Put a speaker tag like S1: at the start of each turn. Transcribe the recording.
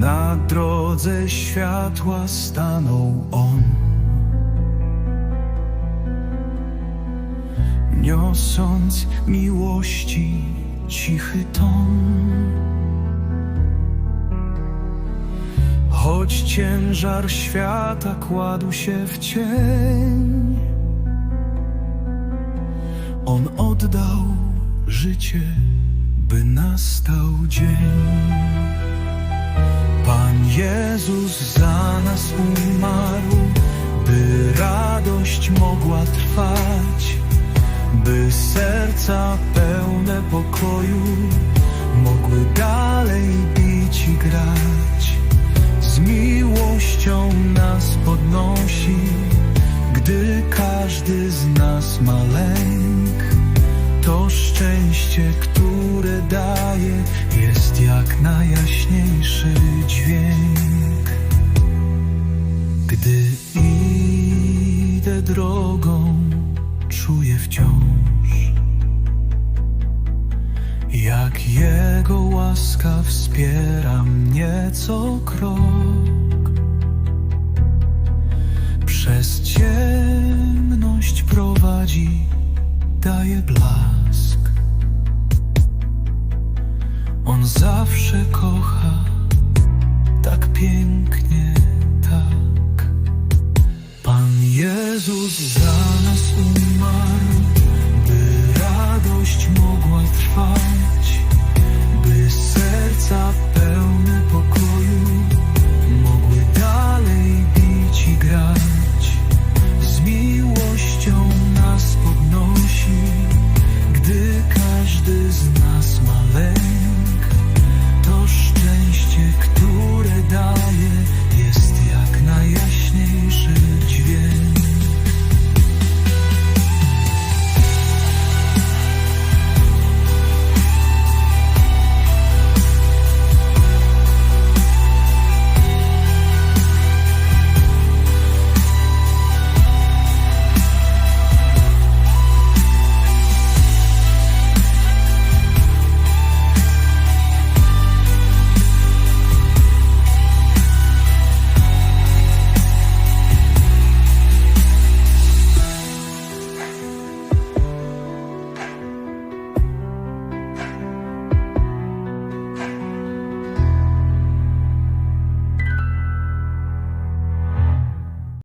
S1: Na drodze światła stanął on, niosąc miłości cichy ton. Choć ciężar świata kładł się w cień, on oddał życie, by nastał dzień. Pan Jezus za nas umarł, by radość mogła trwać, by serca nas podnosi, gdy każdy z nas ma lęk. To szczęście, które daje, jest jak najjaśniejszy dźwięk. Gdy idę drogą, czuję wciąż, jak Jego łaska wspiera mnie co krok. Przez ciemność prowadzi, daje blask. On zawsze kocha tak pięknie, tak. Pan Jezus